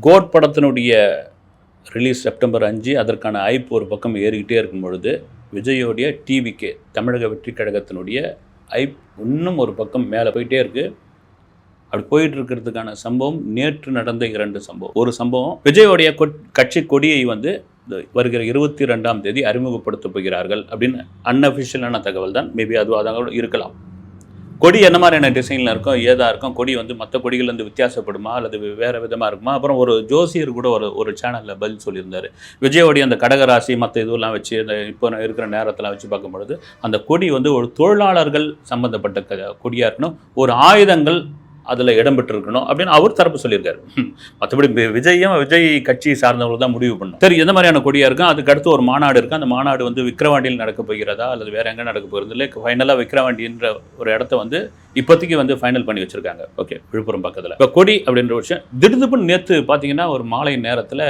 Code படத்தினுடைய release September அஞ்சு அதற்கான ஐப் ஒரு பக்கம் ஏறிக்கிட்டே இருக்கும் பொழுது விஜயோடைய டிவிகே தமிழக வெற்றி கழகத்தினுடைய ஐப் இன்னும் ஒரு பக்கம் மேலே போயிட்டே இருக்குது அப்படி போயிட்டு இருக்கிறதுக்கான சம்பவம் நேற்று நடந்த இரண்டு சம்பவம். ஒரு சம்பவம் விஜயோடைய கொட்- கட்சி கொடியை வந்து இந்த வருகிற இருபத்தி ரெண்டாம் தேதி அறிமுகப்படுத்த போகிறார்கள் அப்படின்னு அன்அஃபிஷியலான தகவல் தான் மேபி அது அதாக இருக்கலாம். கொடி என்ன மாதிரியான டிசைனில் இருக்கும் ஏதா இருக்கும் கொடி வந்து மற்ற கொடிகள்லேருந்து வித்தியாசப்படுமா அல்லது வேறு விதமாக இருக்குமா? அப்புறம் ஒரு ஜோசியர் கூட ஒரு ஒரு சேனலில் பதில் சொல்லியிருந்தார். விஜயோடைய அந்த கடகராசி மற்ற இதுவெல்லாம் வச்சு அந்த இப்போ இருக்கிற நேரத்தெல்லாம் வச்சு பார்க்கும்பொழுது அந்த கொடி வந்து ஒரு தொழிலாளர்கள் சம்மந்தப்பட்ட கொடியாக இருக்கணும். ஒரு ஆயுதங்கள் அதில் இடம்பெற்றிருக்கணும் அப்படின்னு அவர் தரப்பு சொல்லியிருக்காரு. மற்றபடி வி- விஜயும் விஜய் கட்சி சார்ந்தவர்கள் தான் முடிவு பண்ணும் சரி எந்த மாதிரியான கொடியாக இருக்கும் அதுக்கு அடுத்து ஒரு மாநாடு இருக்கும் அந்த மாநாடு வந்து விக்ரவாண்டியில் நடக்க போகிறதா? அல்லது வேற எங்கே நடக்க போகிறது? இல்லை ஃபைனலாக விக்ரவாண்டின்ற ஒரு இடத்த வந்து இப்போதைக்கு வந்து ஃபைனல் பண்ணி வச்சிருக்காங்க. ஓகே விழுப்புரம் பக்கத்தில். இப்போ கொடி அப்படின்ற ஒரு விஷயம். திடுதுப்புன்னு நேற்று பார்த்தீங்கன்னா ஒரு மாலை நேரத்தில்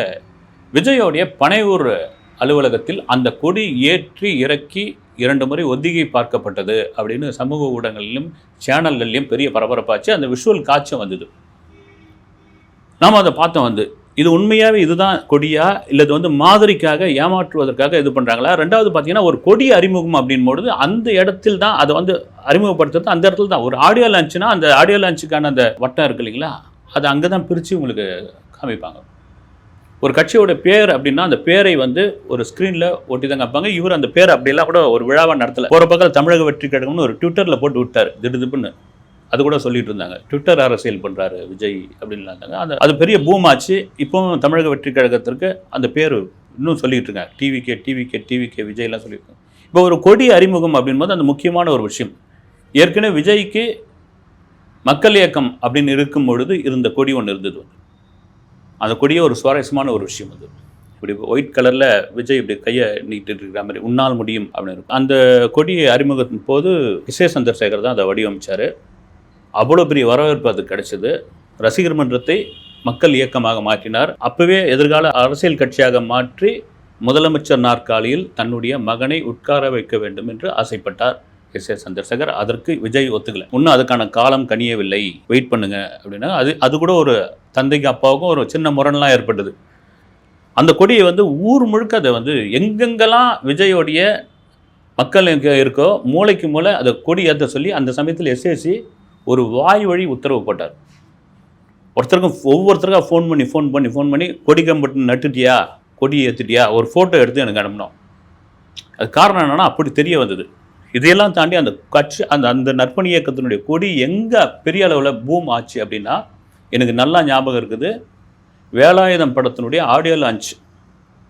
விஜயோடைய பனையூர் அலுவலகத்தில் அந்த கொடி ஏற்றி இறக்கி இரண்டு முறை ஒத்திகை பார்க்கப்பட்டது அப்படின்னு சமூக ஊடகங்களிலும் சேனல்கள்லையும் பெரிய பரபரப்பாச்சு. அந்த விஷுவல் காட்சி வந்தது. நாம் அதை பார்த்தோம் வந்து. இது உண்மையாகவே இதுதான் கொடியா? இல்லை இது வந்து மாதிரிக்காக ஏமாற்றுவதற்காக இது பண்ணுறாங்களா ரெண்டாவது பார்த்தீங்கன்னா ஒரு கொடி அறிமுகம் அப்படின் பொழுது அந்த இடத்தில் தான் அதை வந்து அறிமுகப்படுத்துறது அந்த இடத்துல தான். ஒரு ஆடியோ லான்ச்சுனா அந்த ஆடியோ லான்ச்சுக்கான அந்த வட்டம் இருக்கு இல்லைங்களா? அது அங்கே தான் பிரித்து உங்களுக்கு காமிப்பாங்க. ஒரு கட்சியோட பேர் அப்படின்னா அந்த பேரை வந்து ஒரு ஸ்க்ரீனில் ஒட்டி தான் காப்பாங்க இவர் அந்த பேர் அப்படிலாம் கூட ஒரு விழாவை நடத்தல. போகிற பக்கம் தமிழக வெற்றி கழகம்னு ஒரு ட்விட்டரில் போட்டு விட்டார். திடுதுப்புன்னு அது கூட சொல்லிட்டு இருந்தாங்க. ட்விட்டர் அரசியல் பண்ணுறாரு விஜய் அப்படின்லாம் இருந்தாங்க அந்த அது பெரிய பூம் ஆச்சு. இப்போவும் தமிழக வெற்றி கழகத்திற்கு அந்த பேர் இன்னும் சொல்லிட்டு இருக்காங்க. டிவிகே டிவிகே டிவிகே விஜய்லாம் சொல்லியிருக்காங்க இப்போ ஒரு கொடி அறிமுகம் அப்படின்போது அந்த முக்கியமான ஒரு விஷயம். ஏற்கனவே விஜய்க்கு மக்கள் இயக்கம் அப்படின்னு இருக்கும் பொழுது இருந்த கொடி ஒன்று இருந்தது. அந்த கொடியே ஒரு சுவாரஸ்யமான ஒரு விஷயம் அது. இப்படி ஒயிட் கலரில் விஜய் இப்படி கையை நீட்டிட்டு இருக்கிற மாதிரி உன்னால் முடியும் அப்படின்னு இருக்கும் அந்த கொடியை அறிமுகத்தின் போது விசய சந்திரசேகர் தான் அதை வடிவமைச்சார். அவ்வளோ பெரிய வரவேற்பு அது கிடைச்சது. ரசிகர் மன்றத்தை மக்கள் இயக்கமாக மாற்றினார். அப்போவே எதிர்கால அரசியல் கட்சியாக மாற்றி முதலமைச்சர் நாற்காலியில் தன்னுடைய மகனை உட்கார வைக்க வேண்டும் என்று ஆசைப்பட்டார். எஸ் ஏ சந்திரசேகர் அதற்கு விஜய் ஒத்துக்கல. இன்னும் அதுக்கான காலம் கனியவில்லை. வெயிட் பண்ணுங்க அப்படின்னா அது அது கூட ஒரு தந்தைக்கு அப்பாவுக்கும் ஒரு சின்ன முரண்லாம் ஏற்பட்டது. அந்த கொடியை வந்து ஊர் முழுக்க அதை வந்து எங்கெங்கெல்லாம் விஜயோடைய மக்கள் எங்கே இருக்கோ மூளைக்கு மூளை அதை கொடி ஏற்ற சொல்லி அந்த சமயத்தில் எஸ்எஸ்சி ஒரு வாய் வழி உத்தரவு போட்டார். ஒருத்தருக்கும் ஒவ்வொருத்தருக்கும் ஃபோன் பண்ணி ஃபோன் பண்ணி ஃபோன் பண்ணி கொடி கம்பட்டு நட்டுட்டியா? கொடி ஏற்றிட்டியா ஒரு ஃபோட்டோ எடுத்து எனக்கு அனுப்பினோம். அது காரணம் என்னென்னா அப்படி தெரிய வந்தது. இதையெல்லாம் தாண்டி அந்த கட்சி அந்த அந்த நற்பணி இயக்கத்தினுடைய கொடி எங்கே பெரிய அளவில் பூம் ஆச்சு அப்படின்னா எனக்கு நல்லா ஞாபகம் இருக்குது. வேலாயுதம் படத்தினுடைய ஆடியோ லான்ச்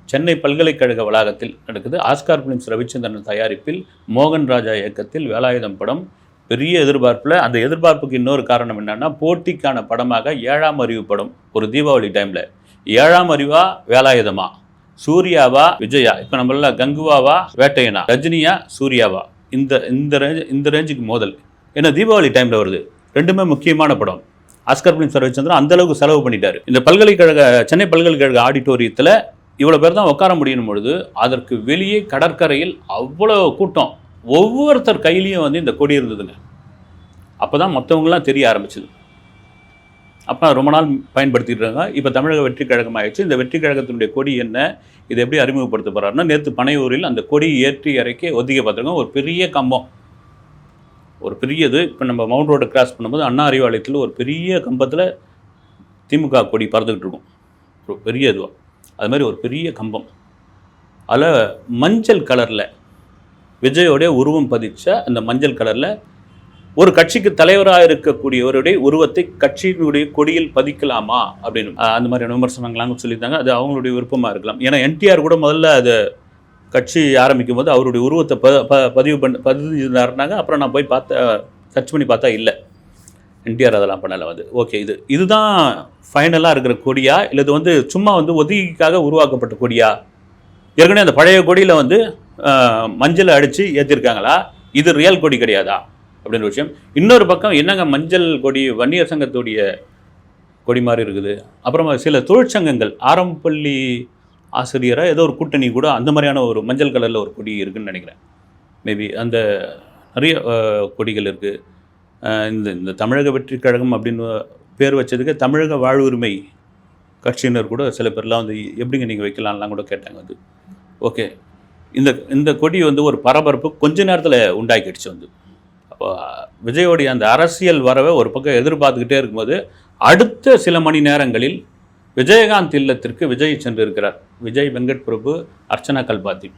சென்னை பல்கலைக்கழக வளாகத்தில் நடக்குது. ஆஸ்கார் பிலிம்ஸ் ரவிச்சந்திரன் தயாரிப்பில் மோகன் ராஜா இயக்கத்தில் வேலாயுதம் படம். பெரிய எதிர்பார்ப்பில் அந்த எதிர்பார்ப்புக்கு இன்னொரு காரணம் என்னென்னா போட்டிக்கான படமாக ஏழாம் அறிவு படம் ஒரு தீபாவளி டைமில் ஏழாம் அறிவா வேலாயுதமா? சூர்யாவா விஜயா? இப்போ நம்மள கங்குவாவா வேட்டையனா? ரஜினியா சூர்யாவா? இந்த இந்த ரேஞ்ச் இந்த ரேஞ்சுக்கு மோதல். ஏன்னா தீபாவளி டைமில் வருது. ரெண்டுமே முக்கியமான படம். ஆஸ்கர் பிலிம் சர்வச்சந்திரன் அந்த அளவுக்கு செலவு பண்ணிட்டாரு. இந்த பல்கலைக்கழக சென்னை பல்கலைக்கழக ஆடிட்டோரியத்தில் இவ்வளோ பேர் தான் உட்கார முடியும் பொழுது அதற்கு வெளியே கடற்கரையில் அவ்வளோ கூட்டம். ஒவ்வொருத்தர் கையிலையும் வந்து இந்த கொடி இருந்ததுங்க. அப்போ தான் மற்றவங்களாம் தெரிய ஆரம்பிச்சது. அப்போ ரொம்ப நாள் பயன்படுத்திட்டு இருக்காங்க இப்போ தமிழக வெற்றி கழகம் ஆயிடுச்சு. இந்த வெற்றி கழகத்தினுடைய கொடி என்ன? இதை எப்படி அறிமுகப்படுத்த போகிறாருன்னா நேற்று பனையூரில் அந்த கொடி ஏற்றி இறக்கி ஒதுக்க பார்த்துருக்கோம் ஒரு பெரிய கம்பம். ஒரு பெரியது. இப்போ நம்ம மவுண்ட் ரோடு கிராஸ் பண்ணும்போது அண்ணா அறிவாலயத்தில் ஒரு பெரிய கம்பத்தில் திமுக கொடி பறந்துக்கிட்டு இருக்கும். ஒரு பெரிய இதுவாக அது மாதிரி ஒரு பெரிய கம்பம். அதில் மஞ்சள் கலரில் விஜயோடைய உருவம் பதிச்ச அந்த மஞ்சள் கலரில் ஒரு கட்சிக்கு தலைவராக இருக்கக்கூடியவருடைய உருவத்தை கட்சியினுடைய கொடியில் பதிக்கலாமா அப்படின்னு. அந்த மாதிரியான விமர்சனங்களாங்க சொல்லியிருந்தாங்க. அது அவங்களுடைய விருப்பமாக இருக்கலாம். ஏன்னா என்டிஆர் கூட முதல்ல அது கட்சி ஆரம்பிக்கும் போது அவருடைய உருவத்தை ப ப- பதிவு பண்ண பதிவுனாருனாங்க அப்புறம் நான் போய் பார்த்த சர்ச் பண்ணி பார்த்தா இல்லை. என்டிஆர் அதெல்லாம் பண்ணலை வந்து. ஓகே இது இதுதான் ஃபைனலாக இருக்கிற கொடியா? இல்லை இது வந்து சும்மா வந்து ஒதுக்கிக்காக உருவாக்கப்பட்ட கொடியா? ஏற்கனவே அந்த பழைய கொடியில் வந்து மஞ்சளை அடித்து ஏற்றிருக்காங்களா இது ரியல் கொடி கிடையாதா? அப்படின்ற விஷயம். இன்னொரு பக்கம் என்னங்க மஞ்சள் கொடி வன்னியர் சங்கத்துடைய கொடி மாதிரி இருக்குது. அப்புறமா சில தொழிற்சங்கங்கள் ஆரம்பப்பள்ளி ஆசிரியராக ஏதோ ஒரு கூட்டணி கூட அந்த மாதிரியான ஒரு மஞ்சள் கலரில் ஒரு கொடி இருக்குதுன்னு நினைக்கிறேன். மேபி அந்த நிறைய கொடிகள் இருக்குது இந்த இந்த தமிழக வெற்றி கழகம் அப்படின்னு பேர் வச்சதுக்கு தமிழக வாழ்வுரிமை கட்சியினர் கூட சில பேர்லாம் வந்து எப்படிங்க நீங்கள் வைக்கலாம்லாம் கூட கேட்டாங்க வந்து ஓகே இந்த இந்த கொடி வந்து ஒரு பரபரப்பு கொஞ்ச நேரத்தில் உண்டாக்கிடுச்சு வந்து. அப்போ விஜயோடைய அந்த அரசியல் வரவை ஒரு பக்கம் எதிர்பார்த்துக்கிட்டே இருக்கும்போது அடுத்த சில மணி நேரங்களில் விஜயகாந்த் இல்லத்திற்கு விஜய் சென்றிருக்கிறார். விஜய் வெங்கட் பிரபு அர்ச்சனா கல்பாத்தி.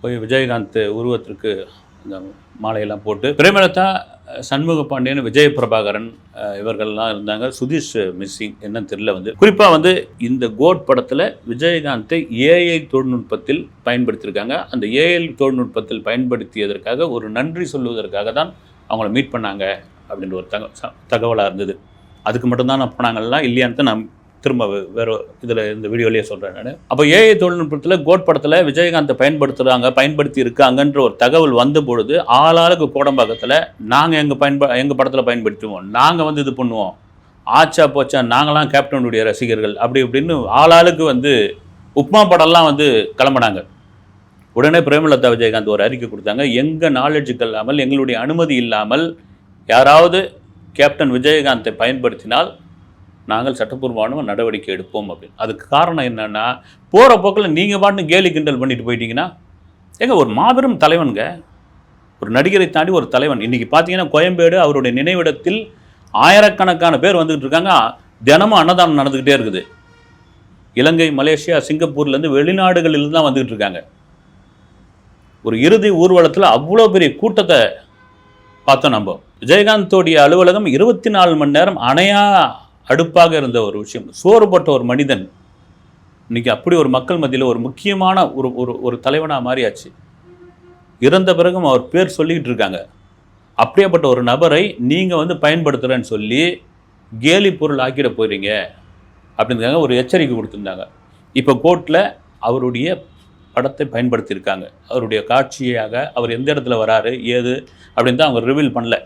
போய் விஜயகாந்த் உருவத்திற்கு இந்த மாலையெல்லாம் போட்டு பிரேமலதா சண்முக பாண்டியன் விஜய பிரபாகரன் இவர்கள்லாம் இருந்தாங்க. சுதீஷ் மிஸ்ஸிங் என்னன்னு தெரியல வந்து. குறிப்பாக வந்து இந்த கோட் படத்தில் விஜயகாந்தை ஏஐ தொழில்நுட்பத்தில் பயன்படுத்தியிருக்காங்க. அந்த ஏஐ தொழில்நுட்பத்தில் பயன்படுத்தியதற்காக ஒரு நன்றி சொல்லுவதற்காக தான் அவங்கள மீட் பண்ணாங்க அப்படின்ற ஒரு தக தகவலாக இருந்தது. அதுக்கு மட்டும்தான் நான் போனாங்களா இல்லையான்னு தான் நான் திரும்ப வேறு இதில் இந்த வீடியோலேயே சொல்கிறேன் நான். அப்போ ஏஐ தொழில்நுட்பத்தில் கோட் படத்தில் விஜயகாந்தை பயன்படுத்துகிறாங்க பயன்படுத்தி இருக்காங்கன்ற ஒரு தகவல் வந்த பொழுது ஆளாளுக்கு கோடம்பாக்கத்தில் நாங்கள் எங்கள் பயன்ப எங்கள் படத்தில் பயன்படுத்துவோம். நாங்கள் வந்து இது பண்ணுவோம். ஆச்சா போச்சா நாங்களாம் கேப்டனுடைய ரசிகர்கள். அப்படி இப்படின்னு ஆளாளுக்கு வந்து உப்மா படம்லாம் வந்து கிளம்புனாங்க. உடனே பிரேமலதா விஜயகாந்த் ஒரு அறிக்கை கொடுத்தாங்க எங்கள் நாலேஜுக்கு இல்லாமல் எங்களுடைய அனுமதி இல்லாமல் யாராவது கேப்டன் விஜயகாந்தை பயன்படுத்தினால் நாங்கள் சட்டப்பூர்வமான நடவடிக்கை எடுப்போம் அப்படின்னு. அதுக்கு காரணம் என்னென்னா போகிற போக்கில் நீங்கள் பாட்டு கேலி கிண்டல் பண்ணிட்டு போயிட்டீங்கன்னா ஏங்க ஒரு மாபெரும் தலைவனுங்க. ஒரு நடிகரை தாண்டி ஒரு தலைவன். இன்னைக்கு பார்த்தீங்கன்னா கோயம்பேடு அவருடைய நினைவிடத்தில் ஆயிரக்கணக்கான பேர் வந்துகிட்டு இருக்காங்க. தினமும் அன்னதானம் நடந்துக்கிட்டே இருக்குது. இலங்கை மலேசியா சிங்கப்பூர்லேருந்து வெளிநாடுகளில் தான் வந்துக்கிட்டு இருக்காங்க. ஒரு இறுதி ஊர்வலத்தில் அவ்வளோ பெரிய கூட்டத்தை பார்த்தோம் நம்ம. விஜயகாந்தோடைய அலுவலகம் இருபத்தி நாலு மணி நேரம் அணையா அடுப்பாக இருந்த ஒரு விஷயம். சோறுபட்ட ஒரு மனிதன் இன்னைக்கு அப்படி ஒரு மக்கள் மத்தியில் ஒரு முக்கியமான ஒரு ஒரு ஒரு தலைவனாக மாறியாச்சு. இறந்த பிறகும் அவர் பேர் சொல்லிக்கிட்டு இருக்காங்க. அப்படியேப்பட்ட ஒரு நபரை நீங்கள் வந்து பயன்படுத்துகிறேன்னு சொல்லி கேலி பொருள் ஆக்கிட போகிறீங்க அப்படிங்கிறத ஒரு எச்சரிக்கை கொடுத்துருந்தாங்க. இப்போ கோர்ட்டில் அவருடைய படத்தை பயன்படுத்தியிருக்காங்க. அவருடைய காட்சியாக அவர் எந்த இடத்துல வராரு ஏது அப்படின்னு தான் அவங்க ரிவீல் பண்ணல.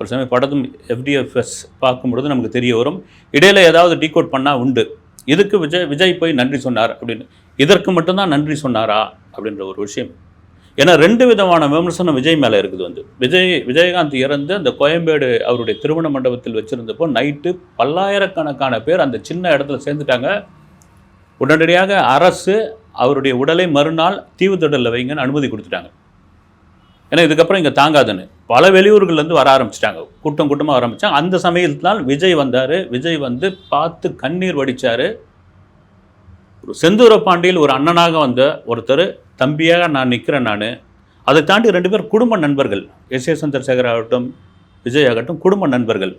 ஒரு சமயம் படத்தும் எஃப்டிஎஃப்எஸ் பார்க்கும்பொழுது நமக்கு தெரிய வரும் இடையில் ஏதாவது டீகோட் பண்ணால் உண்டு. இதுக்கு விஜய் விஜய் போய் நன்றி சொன்னார் அப்படின்னு? இதற்கு மட்டும்தான் நன்றி சொன்னாரா? அப்படின்ற ஒரு விஷயம். ஏன்னா ரெண்டு விதமான விமர்சனம் விஜய் மேலே இருக்குது வந்து. விஜய் விஜயகாந்த் இறந்து அந்த கோயம்பேடு அவருடைய திருமண மண்டபத்தில் வச்சுருந்தப்போ நைட்டு பல்லாயிரக்கணக்கான பேர் அந்த சின்ன இடத்துல சேர்ந்துட்டாங்க. உடனடியாக அரசு அவருடைய உடலை மறுநாள் தீவுத்திடலில் வைங்கன்னு அனுமதி கொடுத்துட்டாங்க. ஏன்னா இதுக்கப்புறம் இங்கே தாங்காதுன்னு. பல வெளியூர்கள்லேருந்து வர ஆரம்பிச்சிட்டாங்க. கூட்டம் கூட்டமாக ஆரம்பித்தாங்க அந்த சமயத்தினால் விஜய் வந்தார். விஜய் வந்து பார்த்து கண்ணீர் வடித்தார் ஒரு செந்தூர பாண்டியில் ஒரு அண்ணனாக வந்த ஒருத்தர். தம்பியாக நான் நிற்கிறேன் நான். அதை தாண்டி ரெண்டு பேர் குடும்ப நண்பர்கள். எஸ். ஏ. சந்திரசேகர் ஆகட்டும் விஜய் ஆகட்டும் குடும்ப நண்பர்கள்.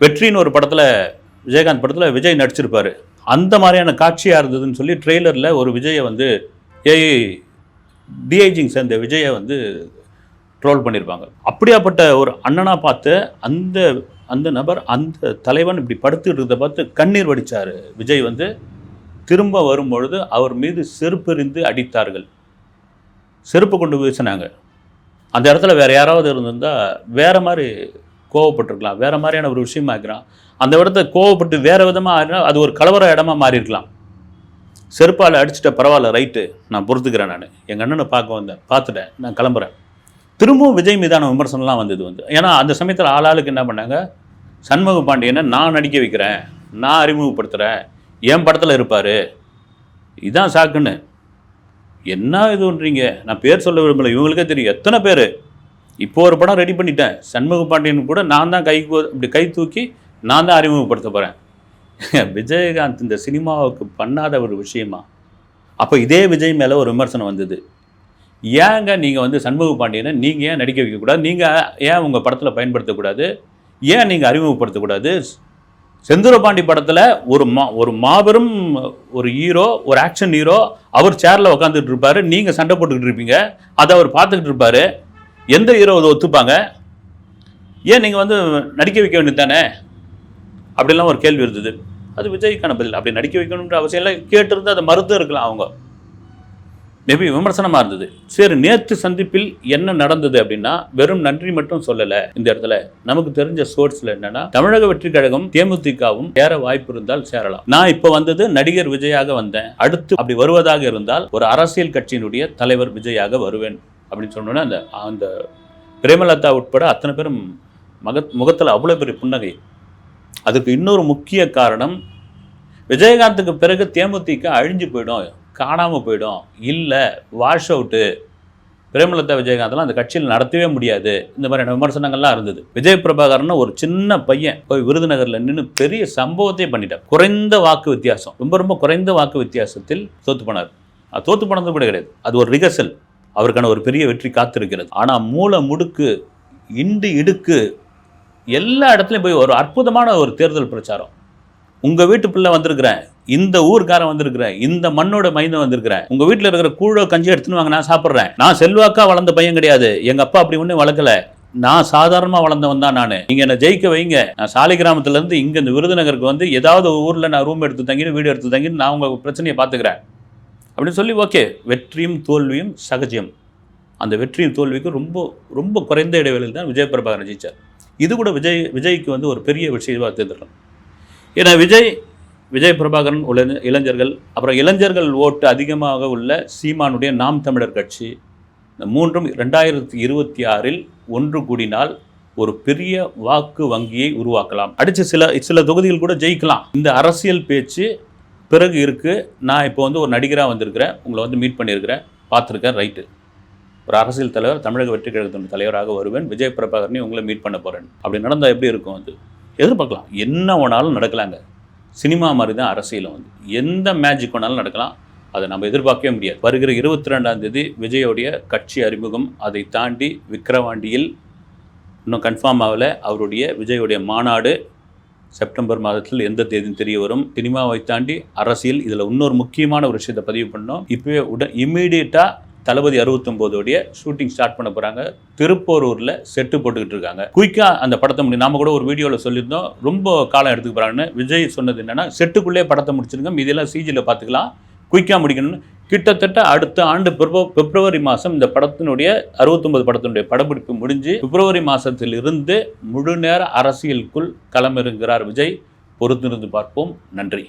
வெற்றின்னு ஒரு படத்தில் விஜயகாந்த் படத்தில் விஜய் நடிச்சிருப்பார். அந்த மாதிரியான காட்சியாக இருந்ததுன்னு சொல்லி ட்ரெய்லரில் ஒரு விஜயை வந்து ஏஐ டிஐஜிங் சேர்ந்த விஜயை வந்து ட்ரோல் பண்ணியிருப்பாங்க அப்படியாப்பட்ட ஒரு அண்ணனாக பார்த்து அந்த அந்த நபர் அந்த தலைவன் இப்படி படுத்துக்கிட்டு இருந்த பார்த்து கண்ணீர் வடித்தார் விஜய் வந்து திரும்ப வரும்பொழுது அவர் மீது செருப்பெறிந்து அடித்தார்கள். செருப்பு கொண்டு வீசினாங்க. அந்த இடத்துல வேற யாராவது இருந்திருந்தால் வேறு மாதிரி கோவப்பட்டிருக்கலாம். வேறு மாதிரியான ஒரு விஷயமா இருக்கிறான் அந்த இடத்த கோவப்பட்டு வேறு விதமாக ஆகினா அது ஒரு கலவர இடமா மாறியிருக்கலாம். செருப்பால் அடிச்சிட்ட பரவாயில்ல ரைட்டு நான் பொறுத்துக்கிறேன் நான். எங்கள் அண்ணனை பார்க்க வந்தேன் பார்த்துட்டேன். நான் கிளம்புறேன். திரும்பவும் விஜய் மீதான விமர்சனம்லாம் வந்தது வந்து. ஏன்னா அந்த சமயத்தில் ஆளாளுக்கு என்ன பண்ணாங்க? சண்முக பாண்டியனை நான் நடிக்க வைக்கிறேன். நான் அறிமுகப்படுத்துகிறேன் என் படத்தில் இருப்பார். இதான் சாக்குன்னு. என்ன இதுன்றீங்க? நான் பேர் சொல்ல விரும்பல. இவங்களுக்கே தெரியும். எத்தனை பேர்? இப்போ ஒரு படம் ரெடி பண்ணிட்டேன். சண்முக பாண்டியன் கூட நான் தான் கை இப்படி கை தூக்கி நான் தான் அறிமுகப்படுத்த போகிறேன் விஜயகாந்த் இந்த சினிமாவுக்கு பண்ணாத ஒரு விஷயமா? அப்போ இதே விஜய் மேலே ஒரு விமர்சனம் வந்தது. ஏங்க நீங்கள் வந்து சண்முக பாண்டியனை நீங்கள் ஏன் நடிக்க வைக்கக்கூடாது நீங்கள் ஏன் உங்கள் படத்தில் பயன்படுத்தக்கூடாது ஏன் நீங்கள் அறிமுகப்படுத்தக்கூடாது செந்தூரபாண்டி படத்தில் ஒரு மா ஒரு மாபெரும் ஒரு ஹீரோ ஒரு ஆக்ஷன் ஹீரோ அவர் சேரில் உட்காந்துட்டு இருப்பார். நீங்கள் சண்டை போட்டுக்கிட்டு இருப்பீங்க. அதை அவர் பார்த்துக்கிட்டு இருப்பார். எந்த ஹீரோ அதை ஒத்துப்பாங்க? ஏன் நீங்கள் வந்து நடிக்க வைக்க வேண்டியது தானே? அப்படிலாம் ஒரு கேள்வி இருந்தது. அது விஜய்க்கான பதில். அப்படி நடிக்க வைக்கணுன்ற அவசியம் இல்லை. கேட்டிருந்து அதை மறுத்து இருக்கலாம் அவங்க. மேபி விமர்சனமாக இருந்தது. சரி நேற்று சந்திப்பில் என்ன நடந்தது அப்படின்னா வெறும் நன்றி மட்டும் சொல்லலை. இந்த இடத்துல நமக்கு தெரிஞ்ச சோர்ஸில் என்னன்னா தமிழக வெற்றி கழகம் தேமுதிகவும் சேர வாய்ப்பு இருந்தால் சேரலாம். நான் இப்போ வந்தது நடிகர் விஜயாக வந்தேன். அடுத்து அப்படி வருவதாக இருந்தால் ஒரு அரசியல் கட்சியினுடைய தலைவர் விஜயாக வருவேன். அப்படின்னு சொன்னோன்னே அந்த அந்த பிரேமலதா உட்பட அத்தனை பேரும் மகத் முகத்தில் அவ்வளோ பெரிய புன்னகை. அதுக்கு இன்னொரு முக்கிய காரணம் விஜயகாந்துக்கு பிறகு தேமுதிக அழிஞ்சு போயிடும் காணாமல் போயிடும். இல்லை வாஷ் அவுட்டு பிரேமலதா விஜயகாந்த்லாம் அந்த கட்சியில் நடத்தவே முடியாது. இந்த மாதிரியான விமர்சனங்கள்லாம் இருந்தது. விஜய் பிரபாகரன் ஒரு சின்ன பையன் போய் விருதுநகரில் நின்று பெரிய சம்பவத்தையே பண்ணிட்டார். குறைந்த வாக்கு வித்தியாசம். ரொம்ப ரொம்ப குறைந்த வாக்கு வித்தியாசத்தில் தோத்து போனார். அது தோத்து போனது கூட கிடையாது. அது ஒரு ரிகர்சல் அவருக்கான ஒரு பெரிய வெற்றி காத்திருக்கிறது. ஆனால் மூல முடுக்கு இண்டு இடுக்கு எல்லா இடத்துலையும் போய் ஒரு அற்புதமான ஒரு தேர்தல் பிரச்சாரம். உங்கள் வீட்டு பிள்ளை வந்திருக்கிறேன். இந்த ஊர்க்காரன் வந்திருக்கிறேன். இந்த மண்ணோட மைந்த வந்திருக்கிறேன். உங்க வீட்டில் இருக்கிற கூழோ கஞ்சி எடுத்துன்னு வாங்க நான் சாப்பிட்றேன். நான் செல்வாக்கா வளர்ந்த பையன் கிடையாது. எங்க அப்பா அப்படி ஒன்றும் வளர்க்கல. நான் சாதாரணமாக வளர்ந்தவன் தான் நான். நீங்கள் என்னை ஜெயிக்க வைங்க. நான் சாலை கிராமத்துலேருந்து இங்கே இந்த விருதுநகருக்கு வந்து ஏதாவது ஊரில் நான் ரூம் எடுத்து தங்கின்னு வீடு எடுத்து தங்கின்னு நான் உங்கள் பிரச்சனையை பார்த்துக்கிறேன். அப்படின்னு சொல்லி ஓகே. வெற்றியும் தோல்வியும் சகஜம். அந்த வெற்றியும் தோல்விக்கும் ரொம்ப ரொம்ப குறைந்த இடைவெளியில் தான் விஜய் பிரபாகரன் ஜெயிச்சார். இது கூட விஜய் விஜய்க்கு வந்து ஒரு பெரிய விஷயமாக தேர்ந்தெடுக்கும் ஏன்னா விஜய் விஜய் பிரபாகரன் உள்ள இளைஞர்கள் அப்புறம் இளைஞர்கள் ஓட்டு அதிகமாக உள்ள சீமானுடைய நாம் தமிழர் கட்சி இந்த மூன்றும் ரெண்டாயிரத்தி இருபத்தி ஆறில் ஒன்று கூடினால் ஒரு பெரிய வாக்கு வங்கியை உருவாக்கலாம். அடித்த சில சில தொகுதிகள் கூட ஜெயிக்கலாம். இந்த அரசியல் பேச்சு பிறகு இருக்குது நான் இப்போ வந்து ஒரு நடிகராக வந்திருக்கிறேன். உங்களை வந்து மீட் பண்ணியிருக்கிறேன். பார்த்துருக்கேன் ரைட்டு ஒரு அரசியல் தலைவர் தமிழக வெற்றி கழகத்தின் தலைவராக வருவேன் விஜய் பிரபாகரனை உங்களை மீட் பண்ண போகிறேன் அப்படி நடந்தால் எப்படி இருக்கும் வந்து எதிர்பார்க்கலாம். என்ன வேணாலும் நடக்கலாங்க. சினிமா மாதிரி தான் அரசியலும் வந்து. எந்த மேஜிக் வேணாலும் நடக்கலாம். அதை நம்ம எதிர்பார்க்கவே முடியாது. வருகிற இருபத்தி ரெண்டாம் தேதி விஜயோடைய கட்சி அறிமுகம். அதை தாண்டி விக்கிரவாண்டியில் இன்னும் கன்ஃபார்ம் ஆகலை. அவருடைய விஜயோடைய மாநாடு செப்டம்பர் மாதத்தில் எந்த தேதியும் தெரிய வரும். சினிமாவை தாண்டி அரசியல் இதில் இன்னொரு முக்கியமான ஒரு விஷயத்தை பதிவு பண்ணோம். இப்போவே உடன் இம்மீடியட்டாக தளபதி அறுபத்தொம்போதோடைய ஷூட்டிங் ஸ்டார்ட் பண்ண போகிறாங்க திருப்போரூரில் செட்டு போட்டுக்கிட்டு இருக்காங்க. குயிக்காக அந்த படத்தை முடி நாம கூட ஒரு வீடியோவில் சொல்லியிருந்தோம். ரொம்ப காலம் எடுத்துக்க போகிறாங்கன்னு விஜய் சொன்னது என்னென்னா செட்டுக்குள்ளே படத்தை முடிச்சிருங்க. மீதியெல்லாம் சிஜியில் பார்த்துக்கலாம் குயிக்காக முடிக்கணும்னு. கிட்டத்தட்ட அடுத்த ஆண்டு பிப்ரவரி மாதம் இந்த படத்தினுடைய அறுபத்தொன்பது படத்தினுடைய படப்பிடிப்பு முடிஞ்சு பிப்ரவரி மாதத்திலிருந்து முழு நேர அரசியலுக்குள் களமிறங்குகிறார் விஜய். பொறுத்திருந்து பார்ப்போம். நன்றி.